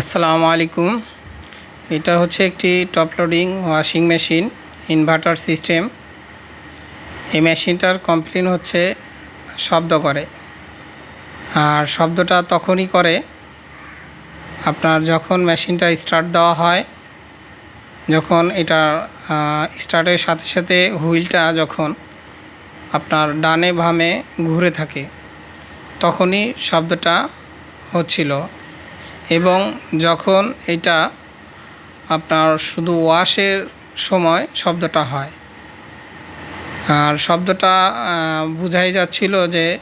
আসসালামু আলাইকুম। এটা হচ্ছে একটি top loading washing machine, inverter system. এই মেশিনটার কমপ্লেন হচ্ছে শব্দ করে। আর শব্দটা তখনই করে আপনার যখন মেশিনটা স্টার্ট দেওয়া হয়, যখন এটা স্টার্টের সাথে সাথে হুইলটা যখন আপনার ডানে বামে ঘুরে থাকে, তখনই শব্দটা হচ্ছিল। এবং যখন এটা আপনার শুধু ওয়াশের সময় শব্দটা হয়। আর শব্দটা বোঝাই যাচ্ছিল যে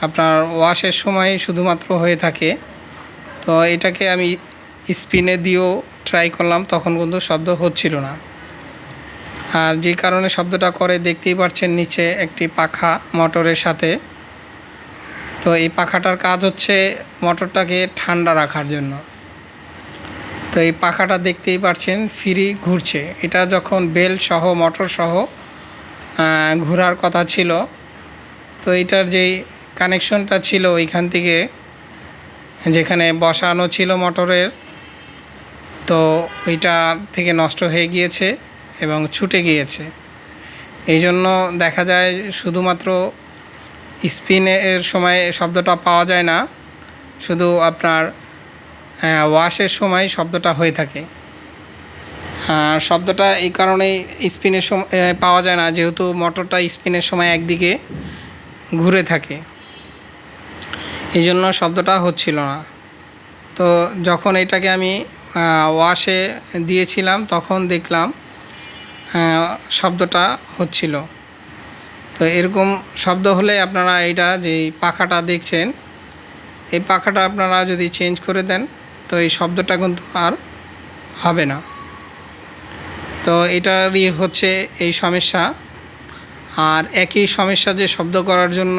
আপনার ওয়াশের সময় শুধুমাত্র হয়ে থাকে। তো এটাকে আমি স্পিনে দিয়েও ট্রাই করলাম, তখন কিন্তু শব্দ হচ্ছিল না। আর যে কারণে শব্দটা করে দেখতেই পাচ্ছেন নিচে একটি পাখা মোটরের সাথে। তো এই পাখাটার কাজ হচ্ছে মোটরটাকে ঠান্ডা রাখার জন্য। তো এই পাখাটা দেখতেই পাচ্ছেন ফ্রি ঘুরছে। এটা যখন বেল সহ, মোটর সহ ঘোরার কথা ছিল, তো এটার যেই কানেকশনটা ছিল ওইখান থেকে যেখানে বসানো ছিল মোটরের, তো ওইটা থেকে নষ্ট হয়ে গিয়েছে এবং ছুটে গিয়েছে। এই জন্য দেখা যায় শুধুমাত্র স্পিনের সময় শব্দটা পাওয়া যায় না। শুধু আপনার ওয়াশের সময় শব্দটা হয়ে থাকে। শব্দটা এই কারণেই স্পিনের সময় পাওয়া যায় না, যেহেতু মোটরটা স্পিনের সময় একদিকে ঘুরে থাকে। এই জন্য শব্দটা হচ্ছিল না। তো যখন এটাকে আমি ওয়াশে দিয়েছিলাম, তখন দেখলাম শব্দটা হচ্ছিল। তো এরকম শব্দ হলে আপনারা এইটা যে পাখাটা দেখছেন, এই পাখাটা আপনারা যদি চেঞ্জ করে দেন, তো এই শব্দটা কিন্তু আর হবে না। তো এটারই হচ্ছে এই সমস্যা। আর একই সমস্যা যে শব্দ করার জন্য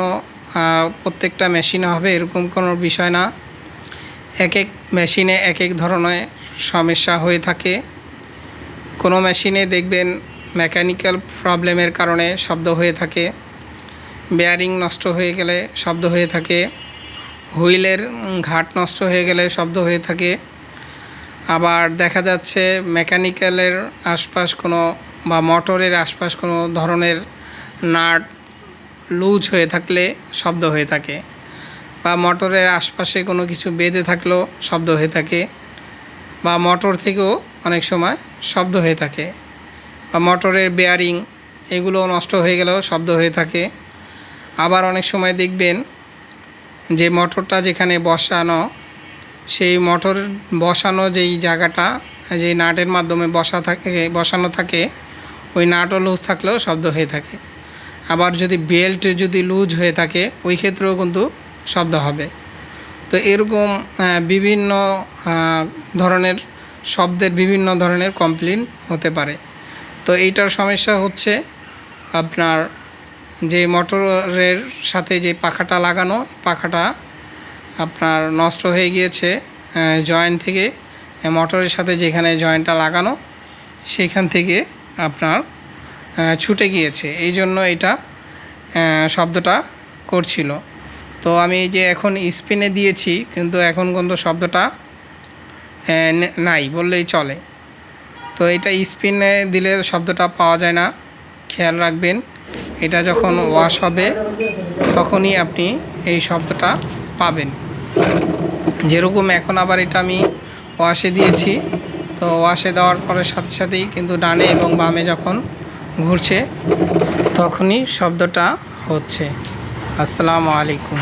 প্রত্যেকটা মেশিনে হবে, এরকম কোনো বিষয় না। এক এক মেশিনে এক এক ধরনের সমস্যা হয়ে থাকে। কোনো মেশিনে দেখবেন মেকানিক্যাল প্রবলেমের কারণে শব্দ হয়ে থাকে। বেয়ারিং নষ্ট হয়ে গেলে শব্দ হয়ে থাকে। হুইলের ঘাট নষ্ট হয়ে গেলে শব্দ হয়ে থাকে। আবার দেখা যাচ্ছে মেকানিক্যালের আশপাশ কোনো বা মোটরের আশপাশ কোনো ধরনের নাট লুজ হয়ে থাকলে শব্দ হয়ে থাকে বা মোটরের আশপাশে কোনো কিছু বেঁধে থাকলেও শব্দ হয়ে থাকে বা মোটর থেকেও অনেক সময় শব্দ হয়ে থাকে। বা মোটরের বেয়ারিং এগুলো নষ্ট হয়ে গেলেও শব্দ হয়ে থাকে। আবার অনেক সময় দেখবেন যে মোটরটা যেখানে বসানো, সেই মোটর বসানো যেই জায়গাটা যেই নাটের মাধ্যমে বসা থাকে, বসানো থাকে, ওই নাটও লুজ থাকলেও শব্দ হয়ে থাকে। আবার যদি বেল্ট যদি লুজ হয়ে থাকে, ওই ক্ষেত্রেও কিন্তু শব্দ হবে। তো এরকম বিভিন্ন ধরনের, শব্দের বিভিন্ন ধরনের কমপ্লেন হতে পারে। তো এইটার সমস্যা হচ্ছে আপনার যে মোটরের সাথে যে পাখাটা লাগানো, পাখাটা আপনার নষ্ট হয়ে গিয়েছে জয়েন্ট থেকে মোটরের সাথে যেখানে জয়েন্টটা লাগানো সেইখান থেকে আপনার ছুটে গিয়েছে। এই জন্য এটা শব্দটা করছিল। তো আমি যে এখন স্পিনে দিয়েছি, কিন্তু এখন কিন্তু শব্দটা নাই, বললেই চলে। তো এটা স্পিনে দিলে শব্দটা পাওয়া যায় না। খেয়াল রাখবেন, এটা যখন ওয়াশ হবে, তখনই আপনি এই শব্দটা পাবেন। যেরকম এখন আবার এটা আমি ওয়াশে দিয়েছি, তো ওয়াশে দেওয়ার পরে সাথে সাথেই কিন্তু ডানে এবং বামে যখন ঘুরছে, তখনই শব্দটা হচ্ছে। আসসালামু আলাইকুম।